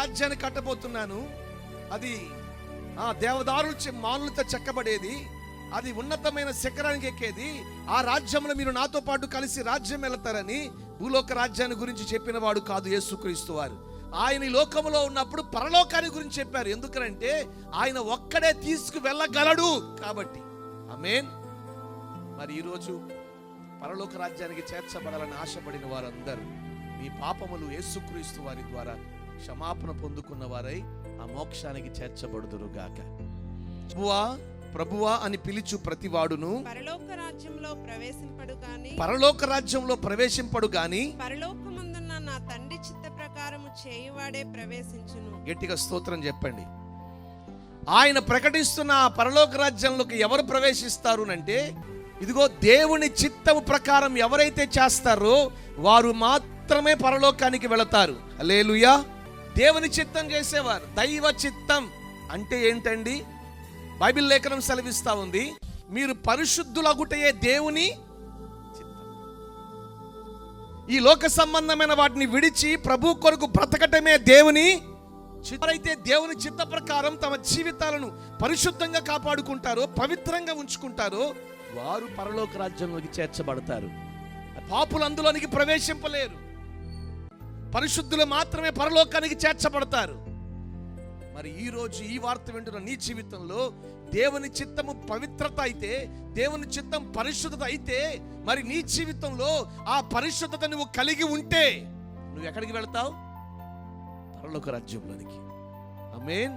రాజ్యాన్ని కట్టబోతున్నాను. అది ఆ దేవదారులు చె- మానులతో చెక్కబడేది. అది ఉన్నతమైన శిఖరానికి ఎక్కేది. ఆ రాజ్యంలో మీరు నాతో పాటు కలిసి రాజ్యం వెళతారని భూలోక రాజ్యాన్ని గురించి చెప్పిన వాడు కాదు యేసుక్రీస్తు వారు. ఆయన ఈ లోకంలో ఉన్నప్పుడు పరలోకాన్ని గురించి చెప్పారు. ఎందుకంటే ఆయన ఒక్కడే తీసుకు వెళ్ళగలడు కాబట్టి. అమేన్ మరి ఈరోజు పరలోక రాజ్యానికి చేర్చబడాలని ఆశపడిన వారందరూ మీ పాపములు యేసుక్రీస్తు వారి ద్వారా క్షమాపణ పొందుకున్న వారై ఆ మోక్షానికి చేర్చబడుదురు గాక ప్రభువా ప్రభువా అని పిలుచు ప్రతివాడును పరలోక రాజ్యంలో ప్రవేశింపడు గాని పరలోక రాజ్యంలో ప్రవేశింపడు గాని పరలోకమందున్న నా తండ్రి చిత్త ప్రకారము చేయువాడే ప్రవేశించును. గట్టిగా స్తోత్రం చెప్పండి. ఆయన ప్రకటిస్తున్న ఆ పరలోక రాజ్యంలోకి ఎవరు ప్రవేశిస్తారు అంటే ఇదిగో దేవుని చిత్తము ప్రకారం ఎవరైతే చేస్తారో వారు మాత్రమే పరలోకానికి వెళతారు. అలేలుయా దేవుని చిత్తం చేసేవారు. దైవ చిత్తం అంటే ఏంటండి? బైబిల్ లేఖనం సెలవిస్తా ఉంది. మీరు పరిశుద్ధులగుటయే దేవుని ఈ లోక సంబంధమైన వాటిని విడిచి ప్రభు కొరకు బ్రతకటమే దేవుని ఎవరైతే దేవుని చిత్త ప్రకారం తమ జీవితాలను పరిశుద్ధంగా కాపాడుకుంటారో పవిత్రంగా ఉంచుకుంటారో వారు పరలోక రాజ్యంలోకి చేర్చబడతారు. పాపులు అందులోనికి ప్రవేశింపలేరు. పరిశుద్ధులు మాత్రమే పరలోకానికి చేర్చబడతారు. మరి ఈరోజు ఈ వార్త వింటున్న నీ జీవితంలో దేవుని చిత్తము పవిత్రత అయితే దేవుని చిత్తం పరిశుద్ధత అయితే మరి నీ జీవితంలో ఆ పరిశుద్ధత నువ్వు కలిగి ఉంటే నువ్వు ఎక్కడికి వెళ్తావు? పరలోక రాజ్యంలోనికి. ఆమేన్.